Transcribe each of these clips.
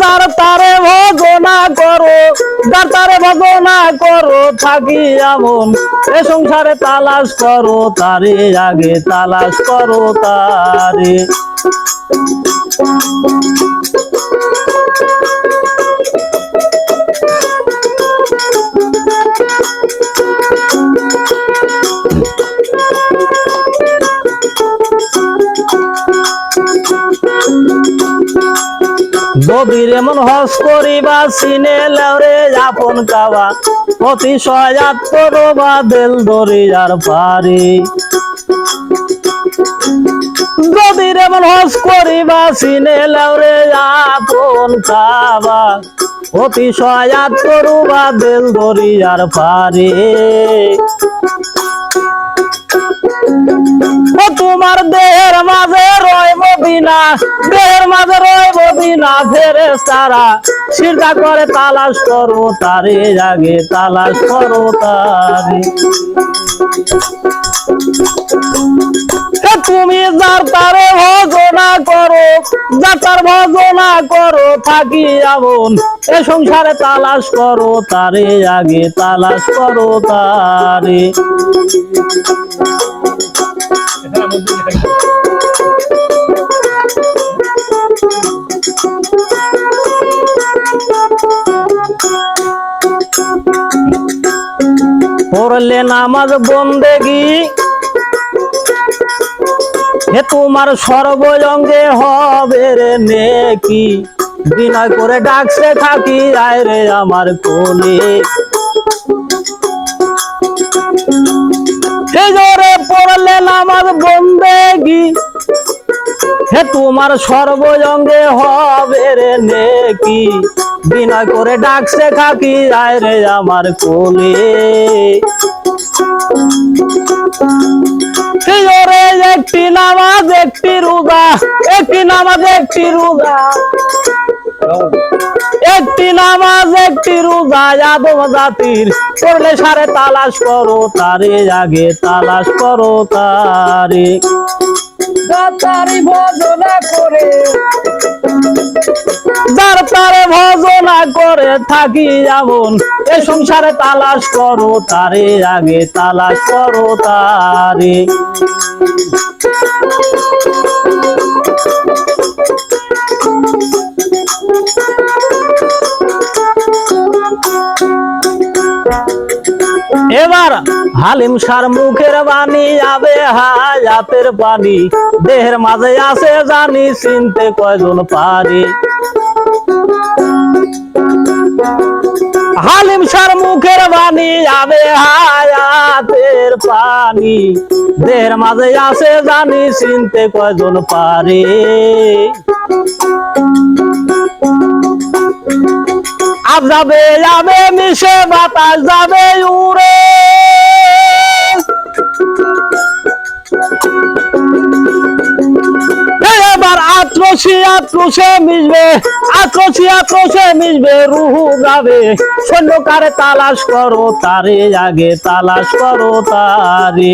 যার তারে ভজনা করো, যার তারে ভজনা করো, থাকি এমন এ সংসারে তালাশ করো, তারে আগে তালাশ করো তারে। গভীর এমন হস করিবা, সিনে লেওরে আপন কাবা অতি সয়াত্তর বা দেল দরিয়ার পারি গভীর এমন হস করিবা, সিনে লেওরে আপন কাবা অতি সয়াত্তর বা দেল দরিয়ার পারি মদিনা, দেহের মাঝে রয় মদিনা ফেরে সারা। সিরদা করে তালাশ করো তারে, আগে তালাশ করো তারে। তুমি যার তারে ভজনা করো, যার তার ভজনা করো থাকি এমন এ সংসারে তালাশ করো তারে, আগে তালাশ করো তারে। পড়লে নামাজ বন্দেগি হে তোমার সর্বজঙ্গে হবে রে নেকি। বিনয় করে ডাকছে থাকি, আয় রে আমার কোলে। জোরে পড়লে নামাজ বন্দেগি হে তোমার সর্বজঙ্গে হবে রে নেকি। বিনয় করে ডাকছে খাকি আয় রে আমার কোলে? একটি নামাজ, একটি রোজা, একটি নামাজ, একটি রোজা। একটি নামাজ, একটি রোজা যাদব জাতির। করলে সারে তালাশ করো, তারে আগে তালাশ করো তারে। তারি ভজনা করে। যার ভজনা করে থাকি যেমন এ সংসারে তালাশ করো তারে, আগে তালাশ করো তারে। এবার হালিম সার মুখের বাণী যাবে হায়াতের পানি দেহের মাঝে আছে জানি, চিনতে কয়জন পারি। হালিম সার মুখের বাণী যাবে হায়াতের পানি দেহের মাঝে আছে জানি, চিনতে কয়জন পারি। যাবে যাবে মিশে বাতাস যাবে উড়ে। আত্রসি আত্রসে মিশবে আত্রসি আত্রসে মিশবে, রুহু গাবে। সৈন্যকারে তালাশ করো তারে, আগে তালাশ করো তারে।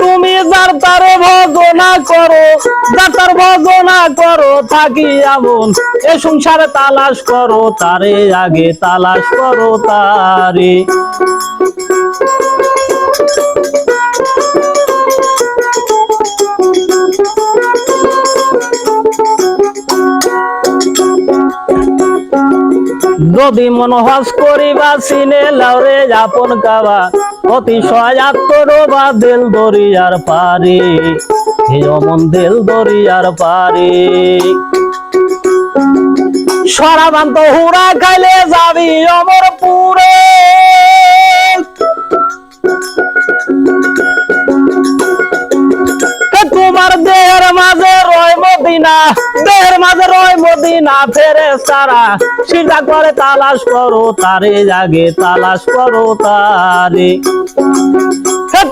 তুমি যার তারে ভজনা করো, যার ভজনা করো, থাকি এমন। এ সংসারে তালাশ করো তারে, আগে তালাশ করো তারে। যদি মন হস করিবা, সিনে লাউরে যাপন কাবা। অতি সয়াত্তর বা দিল দরিয়ার পারি হে অমন দিল দরিয়ার পারি সরাবান্ত হুরা খাইলে যাবি অমর পুরে। তোমার দেহের মাঝে মদিনা, দেহের মাঝে রয় মদিনা, ফেরে সারা। সিধা করে তালাশ করো, তারে জাগে তালাশ করো তারে।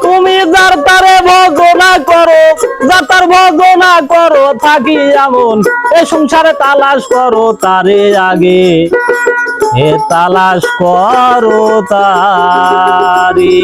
তুমি যার তারে ভজনা করো, যার তার ভজনা করো, থাকি এমন। এ সংসারে তালাশ করো, তারে আগে এ তালাশ করো তারি।